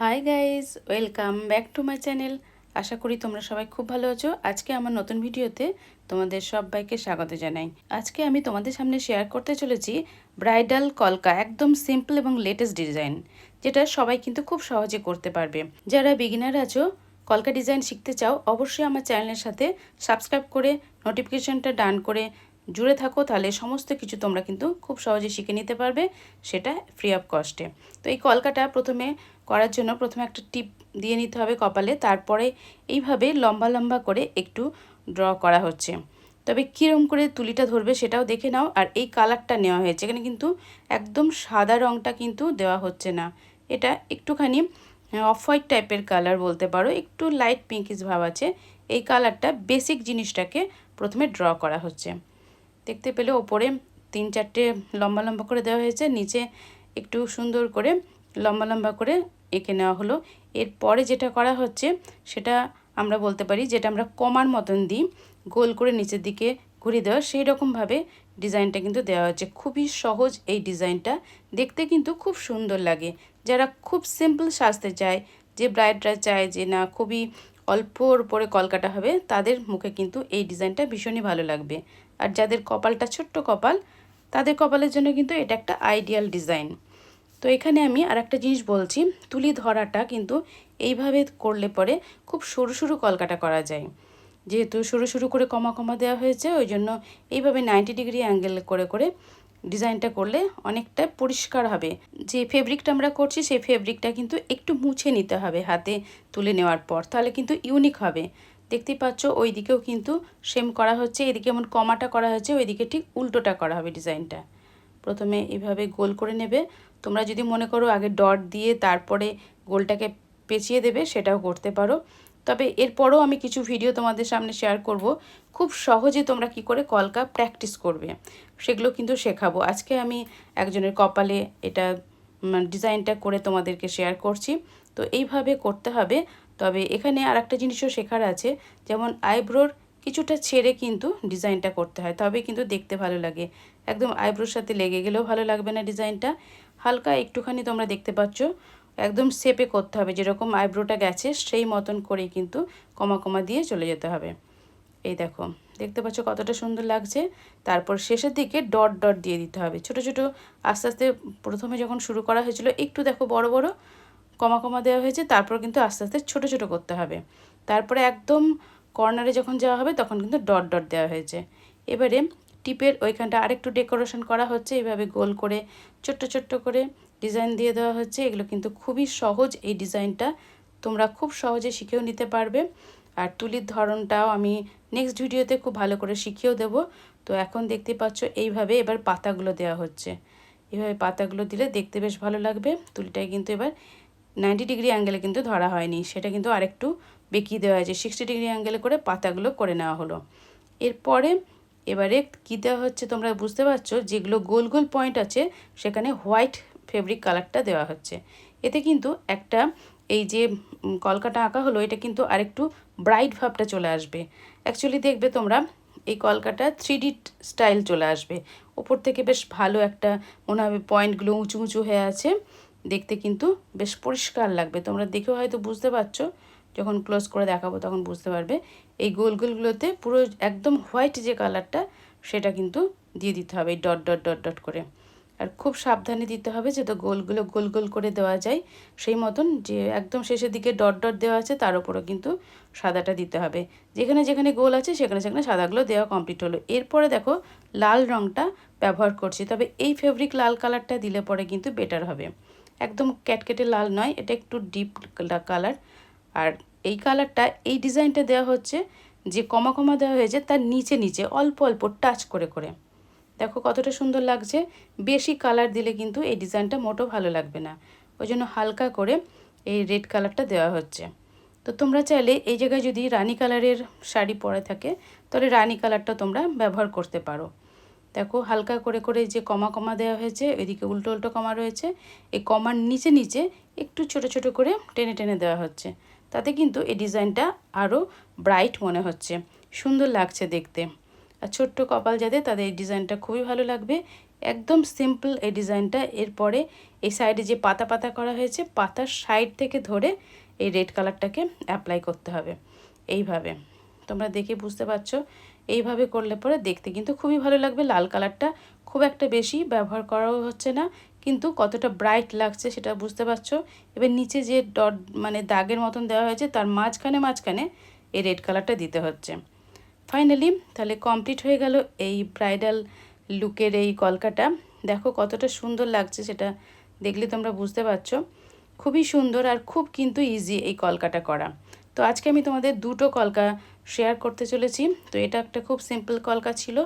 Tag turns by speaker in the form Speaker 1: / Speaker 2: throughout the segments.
Speaker 1: Hi guys welcome back to my channel আশা করি তোমরা সবাই খুব ভালো আছো। আজকে আমার নতুন ভিডিওতে তোমাদের সবাইকে স্বাগত জানাই। আজকে আমি তোমাদের সামনে শেয়ার করতে চলেছি ব্রাইডাল কলকা, একদম সিম্পল এবং লেটেস্ট ডিজাইন যেটা সবাই কিন্তু খুব সহজে করতে পারবে। যারা বিগিনার আছো, কলকা ডিজাইন শিখতে চাও, অবশ্যই আমার চ্যানেলের সাথে সাবস্ক্রাইব করে নোটিফিকেশনটা ডান করে জুড়ে থাকো, তাহলে সমস্ত কিছু তোমরা কিন্তু খুব সহজে শিখে নিতে পারবে, সেটা ফ্রি অফ কস্টে তো এই কলকাটা প্রথমে করার জন্য প্রথমে একটা টিপ দিয়ে নিতে হবে কপালে, তারপরে এইভাবে লম্বা লম্বা করে একটু ড্র করা হচ্ছে। তবে কীরকম করে তুলিটা ধরবে সেটাও দেখে নাও, আর এই কালারটা নেওয়া হয়েছে। এখানে কিন্তু একদম সাদা রঙটা কিন্তু দেওয়া হচ্ছে না। এটা একটুখানি অফ হোয়াইট টাইপের কালার বলতে পারো, একটু লাইট পিঙ্কিস ভাব আছে। এই কালারটা বেসিক জিনিসটাকে প্রথমে ড্র করা হচ্ছে। দেখতে পেলে ওপরে তিন চারটে লম্বা লম্বা করে দেওয়া হয়েছে, নিচে একটু সুন্দর করে লম্বা লম্বা করে এঁকে নেওয়া হলো। এরপরে যেটা করা হচ্ছে, সেটা আমরা বলতে পারি যেটা আমরা কমার মতন দিই, গোল করে নিচের দিকে ঘুরিয়ে দেওয়া সেই রকমভাবে ডিজাইনটা কিন্তু দেওয়া হচ্ছে খুবই সহজ এই ডিজাইনটা। দেখতে কিন্তু খুব সুন্দর লাগে। যারা খুব সিম্পল সাজতে চায়, যে ব্রাইডরা চায় যে না, খুবই অল্পর উপরে কলকাটা হবে, তাদের মুখে কিন্তু এই ডিজাইনটা ভীষণই ভালো লাগবে। আর যাদের কপালটা ছোট্ট কপাল, তাদের কপালের জন্য কিন্তু এটা একটা আইডিয়াল ডিজাইন। তো এখানে আমি আর একটা জিনিস বলছি, তুলি ধরাটা কিন্তু এইভাবে করলে পরে খুব সরু সরু কলকাটা করা যায়। যেহেতু সরু সরু করে কমা কমা দেওয়া হয়েছে, ওই জন্য এইভাবে নাইনটি ডিগ্রি অ্যাঙ্গেল করে করে ডিজাইনটা করলে অনেকটা পরিষ্কার হবে। যে ফেব্রিকটা আমরা করছি, সেই ফেব্রিকটা কিন্তু একটু মুছে নিতে হবে হাতে তুলে নেওয়ার পর, তাহলে কিন্তু ইউনিক হবে। দেখতেই পাচ্ছ ওই দিকেও কিন্তু সেম করা হচ্ছে, এদিকে এমন কমাটা করা হয়েছে, ওইদিকে ঠিক উল্টোটা করা হবে ডিজাইনটা। প্রথমে এইভাবে গোল করে নেবে তোমরা যদি মনে করো আগে ডট দিয়ে তারপরে গোলটাকে পেঁচিয়ে দেবে, সেটাও করতে পারো। তবে এরপরও আমি কিছু ভিডিও তোমাদের সামনে শেয়ার করব। খুব সহজে তোমরা কি করে কলকা প্র্যাকটিস করবে, সেগুলো কিন্তু শেখাবো। আজকে আমি একজনের কপালে এটা ডিজাইনটা করে তোমাদেরকে শেয়ার করছি। তো এইভাবে করতে হবে। তবে এখানে আর একটা জিনিসও শেখার আছে, যেমন আইব্রোর কিছুটা ছেড়ে কিন্তু ডিজাইনটা করতে হয় তবে কিন্তু দেখতে ভালো লাগে। একদম আইব্রোর সাথে লেগে গেলেও ভালো লাগবে না ডিজাইনটা। হালকা একটুখানি তোমরা দেখতে পাচ্ছ, একদম শেপে করতে হবে, যেরকম আইব্রোটা গেছে সেই মতন করেই কিন্তু কমা কমা দিয়ে চলে যেতে হবে। এই দেখো, দেখতে পাচ্ছ কতটা সুন্দর লাগছে। তারপর শেষের দিকে ডট ডট দিয়ে দিতে হবে, ছোট ছোট আস্তে আস্তে প্রথমে যখন শুরু করা হয়েছিল, একটু দেখো বড় বড় কমা কমা দেওয়া হয়েছে, তারপর কিন্তু আস্তে আস্তে ছোট ছোট করতে হবে। তারপরে একদম কর্নারে যখন যাওয়া হবে তখন কিন্তু ডট ডট দেওয়া হয়েছে। এবারে টিপের ওইখানটা আরেকটু ডেকোরেশন করা হচ্ছে এইভাবে গোল করে ছোট্ট ছোট্ট করে ডিজাইন দিয়ে দেওয়া হচ্ছে। এগুলো কিন্তু খুবই সহজ এই ডিজাইনটা, তোমরা খুব সহজে শিখেও নিতে পারবে। আর তুলির ধরনটাও আমি নেক্সট ভিডিওতে খুব ভালো করে শিখিয়েও দেব। তো এখন দেখতে পাচ্ছ এইভাবে এবার পাতাগুলো দেওয়া হচ্ছে। এভাবে পাতাগুলো দিলে দেখতে বেশ ভালো লাগবে। তুলিটাই কিন্তু এবার নাইনটি ডিগ্রি অ্যাঙ্গেলে কিন্তু ধরা হয়নি, সেটা কিন্তু আরেকটু বেঁকিয়ে দেওয়া হয়েছে। সিক্সটি ডিগ্রি অ্যাঙ্গেলে করে পাতাগুলো করে নেওয়া হলো। এরপরে এবারে কী দেওয়া হচ্ছে তোমরা বুঝতে পারছ? যেগুলো গোল গোল পয়েন্ট আছে, সেখানে হোয়াইট ফেব্রিক কালারটা দেওয়া হচ্ছে। এতে কিন্তু একটা এই যে কলকাটা আঁকা হলো, এটা কিন্তু আরেকটু ব্রাইট ভাবটা চলে আসবে। অ্যাকচুয়ালি দেখবে তোমরা এই কলকাটা থ্রি ডি স্টাইল চলে আসবে। ওপর থেকে বেশ ভালো একটা, মনে হবে পয়েন্টগুলো উঁচু উঁচু হয়ে আছে। দেখতে কিন্তু বেশ পরিষ্কার লাগবে। তোমরা দেখেও হয়তো বুঝতে পারছ। যখন ক্লোজ করে দেখাবো তখন বুঝতে পারবে। এই গোল গোলগুলোতে পুরো একদম হোয়াইট যে কালারটা সেটা কিন্তু দিয়ে দিতে হবে এই ডট ডট ডট ডট করে। আর খুব সাবধানে দিতে হবে যাতে গোলগুলো গোল গোল করে দেওয়া যায়। সেই মতন যে একদম শেষের দিকে ডট ডট দেওয়া আছে, তার উপরও কিন্তু সাদাটা দিতে হবে। যেখানে যেখানে গোল আছে, সেখানে সেখানে সাদাগুলো দেওয়া কমপ্লিট হলো। এরপরে দেখো, লাল রঙটা ব্যবহার করছি। তবে এই ফেব্রিক লাল কালারটা দিলে পরে কিন্তু বেটার হবে। একদম ক্যাটকেটে লাল নয়, এটা একটু ডিপ কালার আর এই কালারটা, এই ডিজাইনটা দেওয়া হচ্ছে যে কমা কমা দেওয়া হয়েছে তার নিচে নিচে, অল্প অল্প টাচ করে করে। দেখো কতটা সুন্দর লাগছে। বেশি কালার দিলে কিন্তু এই ডিজাইনটা মোটো ভালো লাগবে না। ওই জন্য হালকা করে এই রেড কালারটা দেওয়া হচ্ছে। তো তোমরা চাইলে এই জায়গায় যদি রানি কালারের শাড়ি পরে থাকে, তাহলে রানী কালারটা তোমরা ব্যবহার করতে পারো। দেখো হালকা করে করে যে কমা কমা দেওয়া হয়েছে, ওইদিকে উল্টো উল্টো কমা রয়েছে, এই কমার নিচে নিচে একটু ছোট ছোট করে টেনে টেনে দেওয়া হচ্ছে। তাতে কিন্তু এই ডিজাইনটা আরও ব্রাইট মনে হচ্ছে। সুন্দর লাগছে দেখতে। আর ছোট্ট কপাল যাদের তাদের এই ডিজাইনটা খুবই ভালো লাগবে। একদম সিম্পল এই ডিজাইনটা। এরপরে এই সাইডে যে পাতা পাতা করা হয়েছে, পাতার সাইড থেকে ধরে এই রেড কালারটাকে অ্যাপ্লাই করতে হবে। এইভাবে। তোমরা দেখে বুঝতে পারছ। এইভাবে করলে পরে দেখতে কিন্তু খুবই ভালো লাগবে। লাল কালারটা খুব একটা বেশি ব্যবহার করাও হচ্ছে না। কিন্তু কতটা ব্রাইট লাগছে সেটা বুঝতে পারছ? এবার নিচে যে ডট মানে দাগের মতন দেওয়া হয়েছে, তার মাঝখানে মাঝখানে এই রেড কালারটা দিতে হচ্ছে। ফাইনালি তাহলে কমপ্লিট হয়ে গেল এই ব্রাইডাল লুকের এই কলকাটা। দেখো কতটা সুন্দর লাগছে সেটা দেখলে তোমরা বুঝতে পারছ। খুবই সুন্দর আর খুব কিন্তু ইজি এই কলকাটা করা। তো আজকে আমি তোমাদের দুটো কলকা শেয়ার করতে চলেছি। তো এটা একটা খুব সিম্পল কলকা ছিল।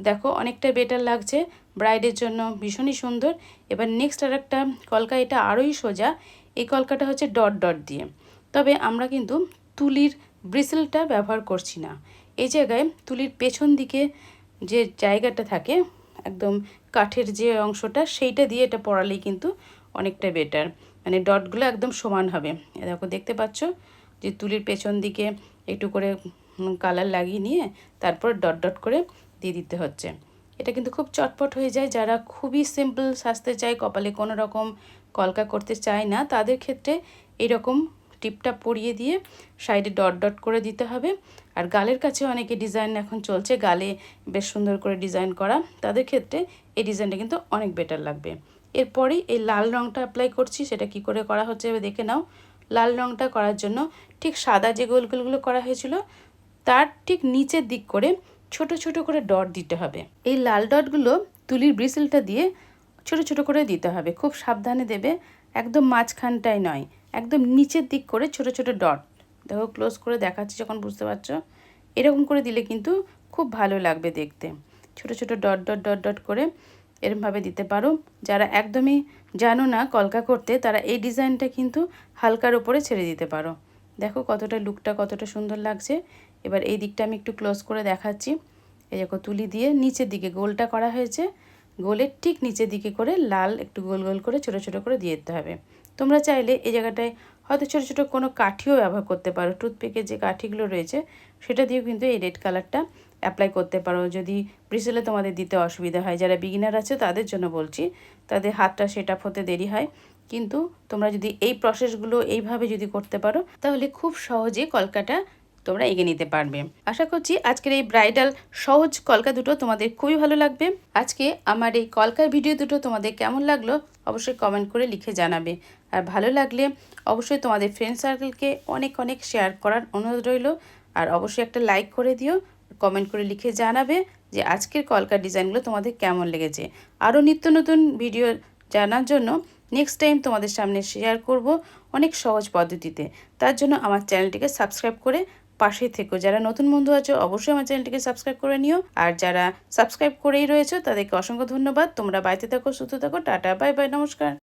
Speaker 1: দেখো, অনেকটা বেটার লাগছে। ব্রাইডের জন্য ভীষণই সুন্দর। এবার নেক্সট আর একটা কলকা, এটা আরোই সোজা। এই কলকাটা হচ্ছে ডট ডট দিয়ে। তবে আমরা কিন্তু তুলির ব্রিসেলটা ব্যবহার করছি না। এই জায়গায় তুলির পেছন দিকে যে জায়গাটা থাকে, একদম কাঠের যে অংশটা, সেইটা দিয়ে এটা পড়ালেই কিন্তু অনেকটা বেটার মানে ডটগুলো একদম সমান হবে। দেখো, দেখতে পাচ্ছ যে তুলির পেছন দিকে একটু করে কালার লাগিয়ে নিয়ে তারপর ডট ডট করে দিয়ে দিতে হচ্ছে। এটা কিন্তু খুব চটপট হয়ে যায়। যারা খুবই সিম্পল সাজতে চায় কপালে কোনো রকম কলকা করতে চায় না, তাদের ক্ষেত্রে এরকম টিপটা পরিয়ে দিয়ে সাইডে ডট ডট করে দিতে হবে। আর গালের কাছে অনেকে ডিজাইন এখন চলছে, গালে বেশ সুন্দর করে ডিজাইন করা। তাদের ক্ষেত্রে এই ডিজাইনটা কিন্তু অনেক বেটার লাগবে। এরপরেই এই লাল রঙটা অ্যাপ্লাই করছি, সেটা কি করে করা হচ্ছে এবার দেখে নাও। লাল রঙটা করার জন্য ঠিক সাদা যে গোল গোলগুলো করা হয়েছিল, তার ঠিক নিচের দিক করে ছোট ছোট করে ডট দিতে হবে। এই লাল ডটগুলো তুলির ব্রিসেলটা দিয়ে ছোট ছোট করে দিতে হবে। খুব সাবধানে দেবে, একদম মাঝখানটাই নয়, একদম নিচের দিক করে ছোট ছোট ডট। দেখো, ক্লোজ করে দেখাচ্ছি যখন বুঝতে পারছ। এরকম করে দিলে কিন্তু খুব ভালো লাগবে দেখতে। ছোট ছোট ডট ডট ডট ডট করে এরমভাবে দিতে পারো। যারা একদমই জানো না কলকা করতে, তারা এই ডিজাইনটা কিন্তু হালকার ওপরে ছেড়ে দিতে পারো। দেখো কতটা লুকটা কতটা সুন্দর লাগছে। এবার এই দিকটা আমি একটু ক্লোজ করে দেখাচ্ছি। এই দেখো তুলি দিয়ে নিচের দিকে গোলটা করা হয়েছে। গোলের ঠিক নিচের দিকে করে লাল একটু গোল গোল করে ছোট ছোট করে দিয়ে দিতে হবে। তোমরা চাইলে এই জায়গাটায় হয়তো ছোটো ছোটো কোনো কাঠিও ব্যবহার করতে পারো। টুথপিকের যে কাঠিগুলো রয়েছে, সেটা দিয়েও কিন্তু এই রেড কালারটা অ্যাপ্লাই করতে পারো। যদি ব্রিসেলে তোমাদের দিতে অসুবিধা হয়, যারা বিগিনার আছে তাদের জন্য বলছি, তাদের হাতটা সেট আপ হতে দেরি হয়। কিন্তু তোমরা যদি এই প্রসেসগুলো এইভাবে যদি করতে পারো, তাহলে খুব সহজে কলকাটা তোমরা এগিয়ে নিতে পারবে। আশা করছি আজকের এই ব্রাইডাল সহজ কলকা দুটো তোমাদের খুবই ভালো লাগবে। আজকে আমার এই কলকার ভিডিও দুটো তোমাদের কেমন লাগল অবশ্যই কমেন্ট করে লিখে জানাবে। আর ভালো লাগলে অবশ্যই তোমাদের ফ্রেন্ড সার্কেলকে অনেক অনেক শেয়ার করার অনুরোধ রইল। আর অবশ্যই একটা লাইক করে দিও কমেন্ট করে লিখে জানাবে যে আজকের কলকার ডিজাইনগুলো তোমাদের কেমন লেগেছে। আরও নিত্য নতুন ভিডিও জানার জন্য নেক্সট টাইম তোমাদের সামনে শেয়ার করব অনেক সহজ পদ্ধতিতে। তার জন্য আমার চ্যানেলটিকে সাবস্ক্রাইব করে পাশে থেকো। যারা নতুন বন্ধু আছো, অবশ্যই আমার চ্যানেলটিকে সাবস্ক্রাইব করে নিও। আর যারা সাবস্ক্রাইব করেই রয়েছে, তাদেরকে অসংখ্য ধন্যবাদ। তোমরা বাড়িতে থাকো, সুস্থ থাকো, টাটা, বাই বাই, নমস্কার।